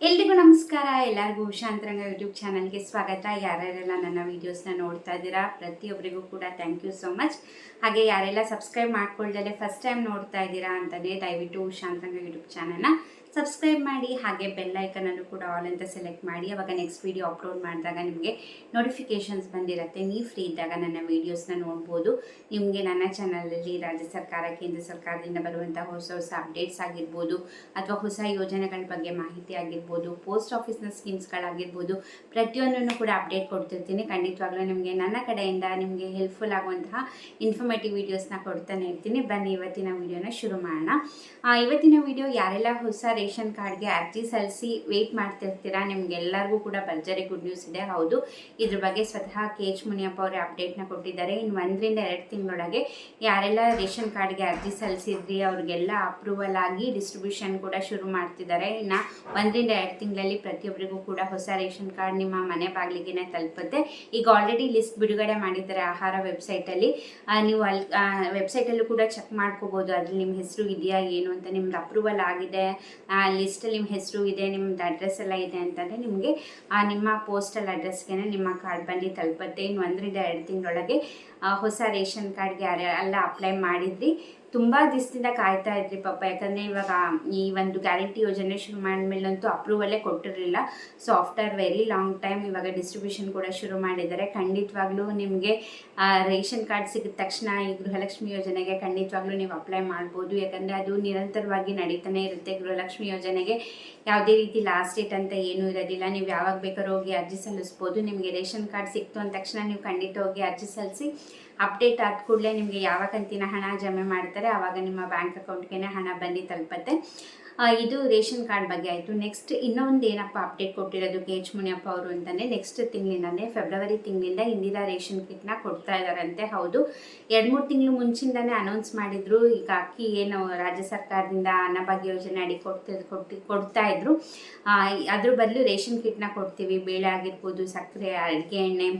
ಎಲ್ರಿಗೂ ನಮಸ್ಕಾರ. ಎಲ್ಲರಿಗೂ ಶಾಂತರಂಗ ಯೂಟ್ಯೂಬ್ ಚಾನಲ್ಗೆ ಸ್ವಾಗತ. ಯಾರ್ಯಾರೆಲ್ಲ ನನ್ನ ವೀಡಿಯೋಸ್ನ ನೋಡ್ತಾ ಇದ್ದೀರಾ ಪ್ರತಿಯೊಬ್ಬರಿಗೂ ಕೂಡ ಥ್ಯಾಂಕ್ ಯು ಸೊ ಮಚ್ ಹಾಗೆ ಯಾರೆಲ್ಲ ಸಬ್ಸ್ಕ್ರೈಬ್ ಮಾಡ್ಕೊಳ್ದಲೆ ಫಸ್ಟ್ ಟೈಮ್ ನೋಡ್ತಾ ಇದ್ದೀರಾ ಅಂತಲೇ ದಯವಿಟ್ಟು ಶಾಂತರಂಗ ಯೂಟ್ಯೂಬ್ ಚಾನಲ್ನ ಸಬ್ಸ್ಕ್ರೈಬ್ ಮಾಡಿ, ಹಾಗೆ ಬೆಲ್ ಐಕನನ್ನು ಕೂಡ ಆಲ್ ಅಂತ ಸೆಲೆಕ್ಟ್ ಮಾಡಿ. ಅವಾಗ ನೆಕ್ಸ್ಟ್ ವೀಡಿಯೋ ಅಪ್ಲೋಡ್ ಮಾಡಿದಾಗ ನಿಮಗೆ ನೋಟಿಫಿಕೇಷನ್ಸ್ ಬಂದಿರುತ್ತೆ. ನೀವು ಫ್ರೀ ಇದ್ದಾಗ ನನ್ನ ವಿಡಿಯೋಸ್ನ ನೋಡ್ಬೋದು. ನಿಮಗೆ ನನ್ನ ಚಾನಲಲ್ಲಿ ರಾಜ್ಯ ಸರ್ಕಾರ, ಕೇಂದ್ರ ಸರ್ಕಾರದಿಂದ ಬರುವಂಥ ಹೊಸ ಹೊಸ ಅಪ್ಡೇಟ್ಸ್ ಆಗಿರ್ಬೋದು ಅಥವಾ ಹೊಸ ಯೋಜನೆಗಳ ಬಗ್ಗೆ ಮಾಹಿತಿ ಆಗಿರ್ಬೋದು ಪೋಸ್ಟ್ ಆಫೀಸ್ನ ಸ್ಕೀಮ್ಸ್ಗಳಾಗಿರ್ಬೋದು ಪ್ರತಿಯೊಂದನ್ನು ಕೂಡ ಅಪ್ಡೇಟ್ ಕೊಡ್ತಿರ್ತೀನಿ. ಖಂಡಿತವಾಗ್ಲೂ ನಿಮಗೆ ನನ್ನ ಕಡೆಯಿಂದ ನಿಮಗೆ ಹೆಲ್ಪ್ಫುಲ್ ಆಗುವಂತಹ ಇನ್ಫಾರ್ಮೇಟಿವ್ ವೀಡಿಯೋಸ್ನ ಕೊಡ್ತಾನೆ ಇರ್ತೀನಿ. ಬನ್ನಿ, ಇವತ್ತಿನ ವಿಡಿಯೋನ ಶುರು ಮಾಡೋಣ. ಇವತ್ತಿನ ವಿಡಿಯೋ ಯಾರೆಲ್ಲ ಹೊಸ ರೇಷನ್ ಕಾರ್ಡ್ಗೆ ಅರ್ಜಿ ಸಲ್ಲಿಸಿ ವೆಯ್ಟ್ ಮಾಡ್ತಿರ್ತೀರಾ? ನಿಮ್ಗೆಲ್ಲರಿಗೂ ಕೂಡ ಭರ್ಜರಿ ಗುಡ್ ನ್ಯೂಸ್ ಇದೆ. ಹೌದು, ಇದ್ರ ಬಗ್ಗೆ ಸ್ವತಃ ಕೆ ಎಚ್ ಮುನಿಯಪ್ಪ ಅವರೇ ಅಪ್ಡೇಟ್ನ ಕೊಟ್ಟಿದ್ದಾರೆ. ಇನ್ನು ಒಂದರಿಂದ ಎರಡು ತಿಂಗಳೊಳಗೆ ಯಾರೆಲ್ಲ ರೇಷನ್ ಕಾರ್ಡ್ಗೆ ಅರ್ಜಿ ಸಲ್ಲಿಸಿದ್ರಿ, ಅವ್ರಿಗೆಲ್ಲ ಅಪ್ರೂವಲ್ ಆಗಿ ಡಿಸ್ಟ್ರಿಬ್ಯೂಷನ್ ಕೂಡ ಶುರು ಮಾಡ್ತಿದ್ದಾರೆ. ಇನ್ನು ಒಂದರಿಂದ ಎರಡು ತಿಂಗಳಲ್ಲಿ ಪ್ರತಿಯೊಬ್ಬರಿಗೂ ಕೂಡ ಹೊಸ ರೇಷನ್ ಕಾರ್ಡ್ ನಿಮ್ಮ ಮನೆ ಬಾಗಿಲಿಗೆನೆ ತಲುಪುತ್ತೆ. ಈಗ ಆಲ್ರೆಡಿ ಲಿಸ್ಟ್ ಬಿಡುಗಡೆ ಮಾಡಿದ್ದಾರೆ ಆಹಾರ ವೆಬ್ಸೈಟಲ್ಲಿ ನೀವು ಅಲ್ಲಿ ವೆಬ್ಸೈಟಲ್ಲೂ ಕೂಡ ಚೆಕ್ ಮಾಡ್ಕೋಬೋದು. ಅದ್ರಲ್ಲಿ ನಿಮ್ಮ ಹೆಸರು ಇದೆಯಾ, ಏನು ಅಂತ ನಿಮ್ದು ಅಪ್ರೂವಲ್ ಆಗಿದೆ. ಆ ಲಿಸ್ಟಲ್ಲಿ ನಿಮ್ಮ ಹೆಸರು ಇದೆ, ನಿಮ್ದು ಅಡ್ರೆಸ್ ಎಲ್ಲ ಇದೆ ಅಂತಂದರೆ ನಿಮಗೆ, ಆ ನಿಮ್ಮ ಪೋಸ್ಟಲ್ ಅಡ್ರೆಸ್ಗೆ ನಿಮ್ಮ ಕಾರ್ಡ್ ಬಂದು ತಲುಪುತ್ತೆ. ಇನ್ನು ಒಂದರಿಂದ ಎರಡು ತಿಂಗಳೊಳಗೆ ಹೊಸ ರೇಷನ್ ಕಾರ್ಡ್ಗೆ ಎಲ್ಲ ಅಪ್ಲೈ ಮಾಡಿದ್ರಿ ತುಂಬ ದಿವಸದಿಂದ ಕಾಯ್ತಾ ಇದ್ರಿ ಪಾಪ. ಯಾಕಂದರೆ ಇವಾಗ ಈ ಒಂದು ಗ್ಯಾರಂಟಿ ಯೋಜನೆ ಶುರು ಮಾಡಿದ್ಮೇಲಂತೂ ಅಪ್ರೂವಲ್ಲೇ ಕೊಟ್ಟಿರಲಿಲ್ಲ. So after very long time ಇವಾಗ ಡಿಸ್ಟ್ರಿಬ್ಯೂಷನ್ ಕೂಡ ಶುರು ಮಾಡಿದ್ದಾರೆ. ಖಂಡಿತವಾಗ್ಲೂ ನಿಮಗೆ ರೇಷನ್ ಕಾರ್ಡ್ ಸಿಗಿದ ತಕ್ಷಣ ಈ ಗೃಹಲಕ್ಷ್ಮಿ ಯೋಜನೆಗೆ ಖಂಡಿತವಾಗ್ಲೂ ನೀವು ಅಪ್ಲೈ ಮಾಡ್ಬೋದು. ಯಾಕಂದರೆ ಅದು ನಿರಂತರವಾಗಿ ನಡೀತಾನೆ ಇರುತ್ತೆ. ಗೃಹಲಕ್ಷ್ಮಿ ಯೋಜನೆಗೆ ಯಾವುದೇ ರೀತಿ ಲಾಸ್ಟ್ ಡೇಟ್ ಅಂತ ಏನೂ ಇರೋದಿಲ್ಲ. ನೀವು ಯಾವಾಗ ಬೇಕಾದ್ರೂ ಹೋಗಿ ಅರ್ಜಿ ಸಲ್ಲಿಸ್ಬೋದು. ನಿಮಗೆ ರೇಷನ್ ಕಾರ್ಡ್ ಸಿಕ್ತು ಅಂದ ತಕ್ಷಣ ನೀವು ಖಂಡಿತ ಹೋಗಿ ಅರ್ಜಿ ಸಲ್ಲಿಸಿ ಅಪ್ಡೇಟ್ ಆದ ಕೂಡಲೇ ನಿಮಗೆ ಯಾವ ಕಂತಿನ ಹಣ ಜಮೆ ಮಾಡ್ತಾರೆ ಆವಾಗ ನಿಮ್ಮ ಬ್ಯಾಂಕ್ ಅಕೌಂಟ್ಗೆ ಹಣ ಬಂದು ತಲುಪತ್ತೆ. ಇದು ರೇಷನ್ ಕಾರ್ಡ್ ಬಗ್ಗೆ ಆಯಿತು. ನೆಕ್ಸ್ಟ್ ಇನ್ನೊಂದು ಏನಪ್ಪ ಅಪ್ಡೇಟ್ ಕೊಟ್ಟಿರೋದು ಕೆ ಎಚ್ ಮುನಿಯಪ್ಪ ಅವರು ಅಂತಂದರೆ ನೆಕ್ಸ್ಟ್ ತಿಂಗಳಿಂದಲೇ ಫೆಬ್ರವರಿ ತಿಂಗಳಿಂದ ಇಂದಿರಾ ರೇಷನ್ ಕಿಟ್ನ ಕೊಡ್ತಾ ಇದ್ದಾರಂತೆ ಹೌದು, ಎರಡು ಮೂರು ತಿಂಗಳು ಮುಂಚಿಂದನೇ ಅನೌನ್ಸ್ ಮಾಡಿದ್ರು. ಈಗ ಅಕ್ಕಿ ಏನು ರಾಜ್ಯ ಸರ್ಕಾರದಿಂದ ಅನ್ನಭಾಗ್ಯ ಯೋಜನೆ ಅಡಿ ಕೊಡ್ತಿ ಕೊಟ್ಟು ಕೊಡ್ತಾ ಇದ್ರು. ಅದ್ರ ಬದಲು ರೇಷನ್ ಕಿಟ್ನ ಕೊಡ್ತೀವಿ. ಬೇಳೆ ಆಗಿರ್ಬೋದು, ಸಕ್ಕರೆ ಅಡುಗೆ ಎಣ್ಣೆ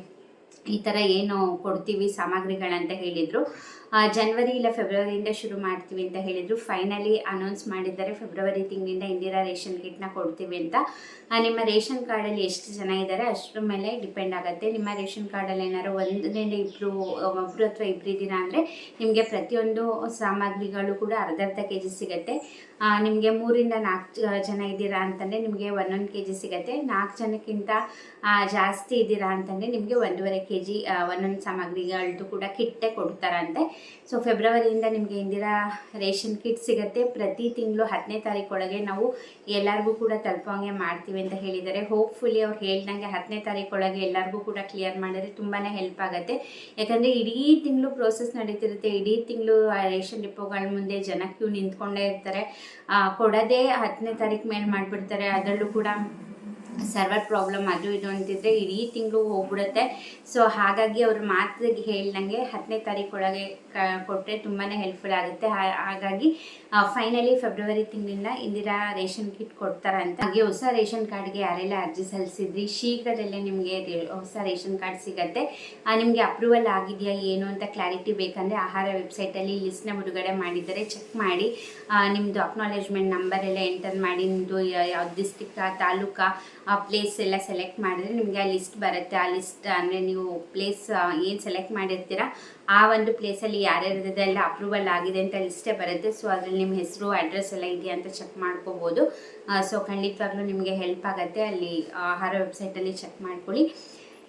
ಈ ಥರ ಏನು ಕೊಡ್ತೀವಿ ಸಾಮಗ್ರಿಗಳಂತ ಹೇಳಿದರು. ಜನ್ವರಿ ಇಲ್ಲ ಫೆಬ್ರವರಿಯಿಂದ ಶುರು ಮಾಡ್ತೀವಿ ಅಂತ ಹೇಳಿದರು. ಫೈನಲಿ ಅನೌನ್ಸ್ ಮಾಡಿದ್ದಾರೆ ಫೆಬ್ರವರಿ ತಿಂಗಳಿಂದ ಇಂದಿರಾ ರೇಷನ್ ಕಿಟ್ನ ಕೊಡ್ತೀವಿ ಅಂತ. ನಿಮ್ಮ ರೇಷನ್ ಕಾರ್ಡಲ್ಲಿ ಎಷ್ಟು ಜನ ಇದ್ದಾರೆ ಅಷ್ಟರ ಮೇಲೆ ಡಿಪೆಂಡ್ ಆಗುತ್ತೆ. ನಿಮ್ಮ ರೇಷನ್ ಕಾರ್ಡಲ್ಲಿ ಏನಾದ್ರು ಒಂದರಿಂದ ಇಬ್ಬರು ಒಬ್ಬರು ಅಥವಾ ಇಬ್ಬರು ಇದ್ದೀರಾ ಅಂದರೆ ನಿಮಗೆ ಪ್ರತಿಯೊಂದು ಸಾಮಗ್ರಿಗಳು ಕೂಡ ಅರ್ಧ ಅರ್ಧ ಕೆ ಜಿ ಸಿಗುತ್ತೆ ನಿಮಗೆ ಮೂರಿಂದ ನಾಲ್ಕು ಜನ ಇದ್ದೀರಾ ಅಂತಂದರೆ ನಿಮಗೆ ಒಂದೊಂದು ಕೆ ಜಿ ಸಿಗುತ್ತೆ. ನಾಲ್ಕು ಜನಕ್ಕಿಂತ ಜಾಸ್ತಿ ಇದ್ದೀರಾ ಅಂತಂದರೆ ನಿಮಗೆ ಒಂದೂವರೆ ಕೆ ಜಿ ಒಂದೊಂದು ಸಾಮಗ್ರಿಗಳದ್ದು ಕೂಡ ಕಿಟ್ಟೆ ಕೊಡ್ತಾರಂತೆ. ಸೊ ಫೆಬ್ರವರಿಯಿಂದ ನಿಮಗೆ ಇಂದಿರಾ ರೇಷನ್ ಕಿಟ್ ಸಿಗುತ್ತೆ. ಪ್ರತಿ ತಿಂಗಳು ಹತ್ತನೇ ತಾರೀಕೊಳಗೆ ನಾವು ಎಲ್ಲರಿಗೂ ಕೂಡ ತಲುಪೋಂಗೆ ಮಾಡ್ತೀವಿ ಅಂತ ಹೇಳಿದ್ದಾರೆ. ಹೋಪ್ಫುಲಿ ಅವ್ರು ಹೇಳ್ದಂಗೆ ಹತ್ತನೇ ತಾರೀಕೊಳಗೆ ಎಲ್ಲರಿಗೂ ಕೂಡ ಕ್ಲಿಯರ್ ಮಾಡಿದ್ರೆ ತುಂಬಾ ಹೆಲ್ಪ್ ಆಗುತ್ತೆ. ಯಾಕಂದರೆ ಇಡೀ ತಿಂಗಳು ಪ್ರೋಸೆಸ್ ನಡೀತಿರುತ್ತೆ. ಇಡೀ ತಿಂಗಳು, ಆ, ರೇಷನ್ ಡಿಪೋಗಳ ಮುಂದೆ ಜನ ಕ್ಯೂ ನಿಂತ್ಕೊಂಡೇ ಇರ್ತಾರೆ. ಕೊಡೋದೇ ಹತ್ತನೇ ತಾರೀಕು ಮೇಲೆ ಮಾಡಿಬಿಡ್ತಾರೆ. ಅದರಲ್ಲೂ ಕೂಡ ಸರ್ವರ್ ಪ್ರಾಬ್ಲಮ್ ಅದು ಇದು ಅಂತಿದ್ರೆ ಇಡೀ ತಿಂಗಳು ಹೋಗ್ಬಿಡುತ್ತೆ. ಸೊ ಹಾಗಾಗಿ ಅವ್ರ ಮಾತಿಗೆ ಹೇಳ್ದಂಗೆ ಹತ್ತನೇ ತಾರೀಕು ಕ ಕೊಟ್ಟರೆ ತುಂಬಾ ಹೆಲ್ಪ್ಫುಲ್ ಆಗುತ್ತೆ. ಹಾಗಾಗಿ ಫೈನಲಿ ಫೆಬ್ರವರಿ ತಿಂಗಳಿಂದ ಇಂದಿರಾ ರೇಷನ್ ಕಿಟ್ ಕೊಡ್ತಾರೆ ಅಂತ. ಹಾಗೆ ಹೊಸ ರೇಷನ್ ಕಾರ್ಡ್ಗೆ ಯಾರೆಲ್ಲ ಅರ್ಜಿ ಸಲ್ಲಿಸಿದ್ರಿ? ಶೀಘ್ರದಲ್ಲೇ ನಿಮಗೆ ಹೊಸ ರೇಷನ್ ಕಾರ್ಡ್ ಸಿಗತ್ತೆ. ನಿಮಗೆ ಅಪ್ರೂವಲ್ ಆಗಿದೆಯಾ, ಏನು ಅಂತ ಕ್ಲಾರಿಟಿ ಬೇಕಂದರೆ ಆಹಾರ ವೆಬ್ಸೈಟಲ್ಲಿ ಲಿಸ್ಟ್ನ ಬಿಡುಗಡೆ ಮಾಡಿದ್ದಾರೆ ಚೆಕ್ ಮಾಡಿ. ನಿಮ್ಮದು ಅಕ್ನಾಲೇಜ್ಮೆಂಟ್ ನಂಬರ್ ಎಲ್ಲ ಎಂಟರ್ ಮಾಡಿ. ನಿಮ್ಮದು ಯಾವ ಡಿಸ್ಟಿಕ್ ತಾಲೂಕಾ ಆ ಪ್ಲೇಸ್ ಎಲ್ಲ ಸೆಲೆಕ್ಟ್ ಮಾಡಿದ್ರೆ ನಿಮಗೆ ಆ ಲಿಸ್ಟ್ ಬರುತ್ತೆ. ಆ ಲಿಸ್ಟ್ ಅಂದರೆ ನೀವು ಪ್ಲೇಸ್ ಏನು ಸೆಲೆಕ್ಟ್ ಮಾಡಿರ್ತೀರ, ಆ ಒಂದು ಪ್ಲೇಸಲ್ಲಿ ಯಾರ್ಯಾರದೆಲ್ಲ ಅಪ್ರೂವಲ್ ಆಗಿದೆ ಅಂತ ಲಿಸ್ಟೇ ಬರುತ್ತೆ. ಸೊ ಅದರಲ್ಲಿ ನಿಮ್ಮ ಹೆಸರು ಅಡ್ರೆಸ್ ಎಲ್ಲ ಇದೆಯಾ ಅಂತ ಚೆಕ್ ಮಾಡ್ಕೋಬೋದು. ಸೊ ಖಂಡಿತವಾಗ್ಲೂ ನಿಮಗೆ ಹೆಲ್ಪ್ ಆಗುತ್ತೆ. ಅಲ್ಲಿ ಆಹಾರ ವೆಬ್ಸೈಟಲ್ಲಿ ಚೆಕ್ ಮಾಡ್ಕೊಳ್ಳಿ.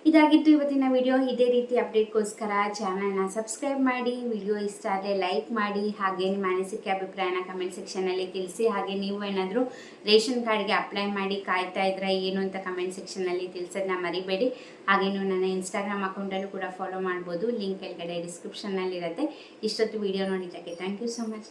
ಇದಾಗಿತ್ತು ಇವತ್ತಿನ ವಿಡಿಯೋ ಇದೇ ರೀತಿ ಅಪ್ಡೇಟ್ಗೋಸ್ಕರ ಚಾನಲ್ನ ಸಬ್ಸ್ಕ್ರೈಬ್ ಮಾಡಿ ವಿಡಿಯೋ ಇಷ್ಟ ಆದರೆ ಲೈಕ್ ಮಾಡಿ, ಹಾಗೆ ನಿಮ್ಮ ಅನಿಸಿಕೆ, ಅಭಿಪ್ರಾಯನ ಕಮೆಂಟ್ ಸೆಕ್ಷನಲ್ಲಿ ತಿಳಿಸಿ, ಹಾಗೆ ನೀವು ಏನಾದರೂ ರೇಷನ್ ಕಾರ್ಡ್ಗೆ ಅಪ್ಲೈ ಮಾಡಿ ಕಾಯ್ತಾ ಇದ್ರೆ ಏನು ಅಂತ ಕಮೆಂಟ್ ಸೆಕ್ಷನಲ್ಲಿ ತಿಳಿಸೋದನ್ನ ಮರಿಬೇಡಿ. ಹಾಗೆ ನೀವು ನನ್ನ ಇನ್ಸ್ಟಾಗ್ರಾಮ್ ಅಕೌಂಟಲ್ಲೂ ಕೂಡ ಫಾಲೋ ಮಾಡ್ಬೋದು. ಲಿಂಕ್ ಕೆಳಗಡೆ ಡಿಸ್ಕ್ರಿಪ್ಷನ್ನಲ್ಲಿರುತ್ತೆ ಇಷ್ಟೊತ್ತು ವಿಡಿಯೋ ನೋಡಿದ್ದಕ್ಕೆ ಥ್ಯಾಂಕ್ ಯು ಸೊ ಮಚ್